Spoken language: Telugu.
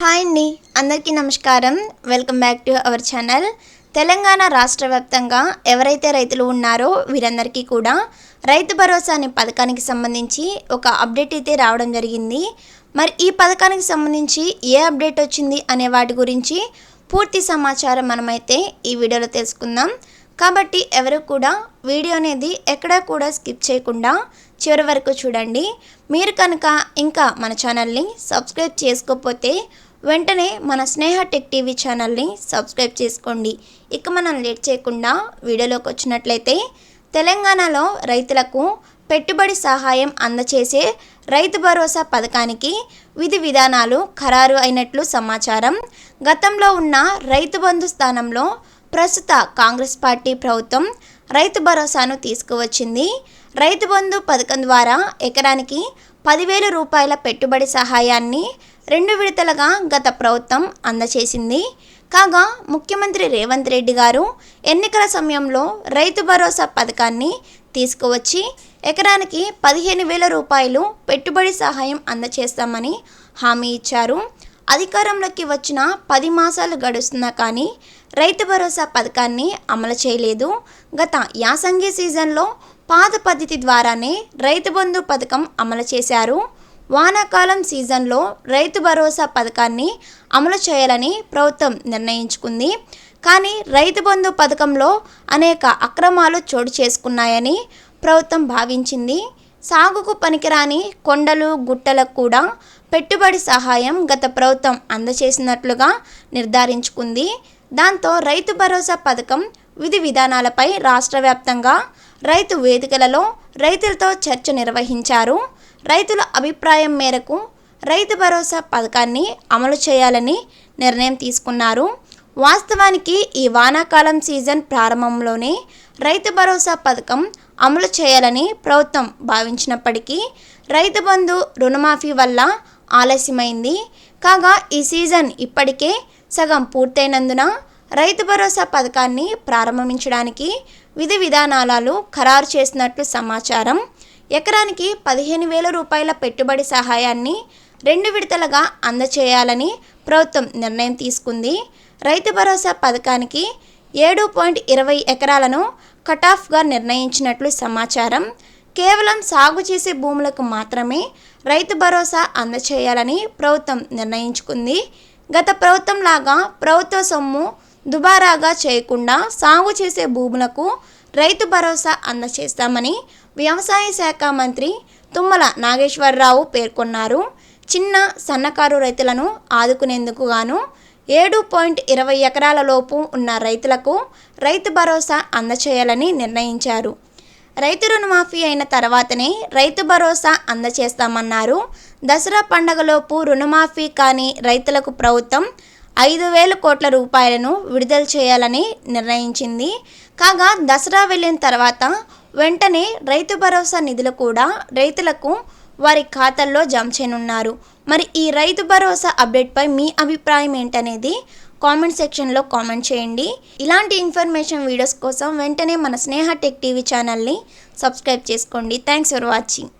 హాయ్ అండి అందరికీ నమస్కారం. Welcome back to our channel. Telangana రాష్ట్ర వ్యాప్తంగా ఎవరైతే రైతులు ఉన్నారో వీరందరికీ కూడా రైతు భరోసా అనే పథకానికి సంబంధించి ఒక అప్డేట్ అయితే రావడం జరిగింది. మరి ఈ పథకానికి సంబంధించి ఏ అప్డేట్ వచ్చింది అనే వాటి గురించి పూర్తి సమాచారం మనమైతే ఈ వీడియోలో తెలుసుకుందాం. కాబట్టి ఎవరు కూడా వీడియో అనేది ఎక్కడా కూడా స్కిప్ చేయకుండా చివరి వరకు చూడండి. మీరు కనుక ఇంకా మన ఛానల్ని సబ్స్క్రైబ్ చేసుకోకపోతే వెంటనే మన స్నేహ టెక్ టీవీ ఛానల్ని సబ్స్క్రైబ్ చేసుకోండి. ఇక మనం లేట్ చేయకుండా వీడియోలోకి వచ్చినట్లయితే తెలంగాణలో రైతులకు పెట్టుబడి సహాయం అందచేసే రైతు భరోసా పథకానికి విధి విధానాలు ఖరారు అయినట్లు సమాచారం. గతంలో ఉన్న రైతు బంధు స్థానంలో ప్రస్తుత కాంగ్రెస్ పార్టీ ప్రభుత్వం రైతు భరోసాను తీసుకువచ్చింది. రైతు బంధు పథకం ద్వారా ఎకరానికి పదివేల రూపాయల పెట్టుబడి సహాయాన్ని రెండు విడతలుగా గత ప్రభుత్వం అందచేసింది. కాగా ముఖ్యమంత్రి రేవంత్ రెడ్డి గారు ఎన్నికల సమయంలో రైతు భరోసా పథకాన్ని తీసుకువచ్చి ఎకరానికి పదిహేను వేల రూపాయలు పెట్టుబడి సహాయం అందచేస్తామని హామీ ఇచ్చారు. అధికారంలోకి వచ్చిన పది మాసాలు గడుస్తున్నా కానీ రైతు భరోసా పథకాన్ని అమలు చేయలేదు. గత యాసంగి సీజన్లో పాత పద్ధతి ద్వారానే రైతు బంధు పథకం అమలు చేశారు. వానాకాలం సీజన్లో రైతు భరోసా పథకాన్ని అమలు చేయాలని ప్రభుత్వం నిర్ణయించుకుంది. కానీ రైతు బంధు పథకంలో అనేక అక్రమాలు చోటు చేసుకున్నాయని ప్రభుత్వం భావించింది. సాగుకు పనికిరాని కొండలు గుట్టలకు కూడా పెట్టుబడి సహాయం గత ప్రభుత్వం అందచేసినట్లుగా నిర్ధారించుకుంది. దాంతో రైతు భరోసా పథకం విధి విధానాలపై రాష్ట్ర వ్యాప్తంగా రైతు వేదికలలో రైతులతో చర్చ నిర్వహించారు. రైతుల అభిప్రాయం మేరకు రైతు భరోసా పథకాన్ని అమలు చేయాలని నిర్ణయం తీసుకున్నారు. వాస్తవానికి ఈ వానాకాలం సీజన్ ప్రారంభంలోనే రైతు భరోసా పథకం అమలు చేయాలని ప్రభుత్వం భావించినప్పటికీ రైతు బంధు రుణమాఫీ వల్ల ఆలస్యమైంది. కాగా ఈ సీజన్ ఇప్పటికే సగం పూర్తయినందున రైతు భరోసా పథకాన్ని ప్రారంభించడానికి విధి విధానాలు ఖరారు చేసినట్లు సమాచారం. ఎకరానికి పదిహేను వేల రూపాయల పెట్టుబడి సహాయాన్ని రెండు విడతలుగా అందచేయాలని ప్రభుత్వం నిర్ణయం తీసుకుంది. రైతు భరోసా పథకానికి ఏడు పాయింట్ ఇరవై ఎకరాలను కటాఫ్గా నిర్ణయించినట్లు సమాచారం. కేవలం సాగు చేసే భూములకు మాత్రమే రైతు భరోసా అందచేయాలని ప్రభుత్వం నిర్ణయించుకుంది. గత ప్రభుత్వం లాగా ప్రభుత్వ సొమ్ము దుబారాగా చేయకుండా సాగు చేసే భూములకు రైతు భరోసా అందచేస్తామని వ్యవసాయ శాఖ మంత్రి తుమ్మల నాగేశ్వరరావు పేర్కొన్నారు. చిన్న సన్నకారు రైతులను ఆదుకునేందుకు గాను ఏడు పాయింట్ ఇరవై ఎకరాల లోపు ఉన్న రైతులకు రైతు భరోసా అందచేయాలని నిర్ణయించారు. రైతు రుణమాఫీ అయిన తర్వాతనే రైతు భరోసా అందచేస్తామన్నారు. దసరా పండగలోపు రుణమాఫీ కాని రైతులకు ప్రభుత్వం ఐదు వేల కోట్ల రూపాయలను విడుదల చేయాలని నిర్ణయించింది. కాగా దసరా వెళ్ళిన తర్వాత వెంటనే రైతు భరోసా నిధులు కూడా రైతులకు వారి ఖాతాల్లో జమ చేయనున్నారు. మరి ఈ రైతు భరోసా అప్డేట్పై మీ అభిప్రాయం ఏంటనేది కామెంట్ సెక్షన్లో కామెంట్ చేయండి. ఇలాంటి ఇన్ఫర్మేషన్ వీడియోస్ కోసం వెంటనే మన స్నేహ టెక్ టీవీ ఛానల్ని సబ్స్క్రైబ్ చేసుకోండి. Thanks for watching.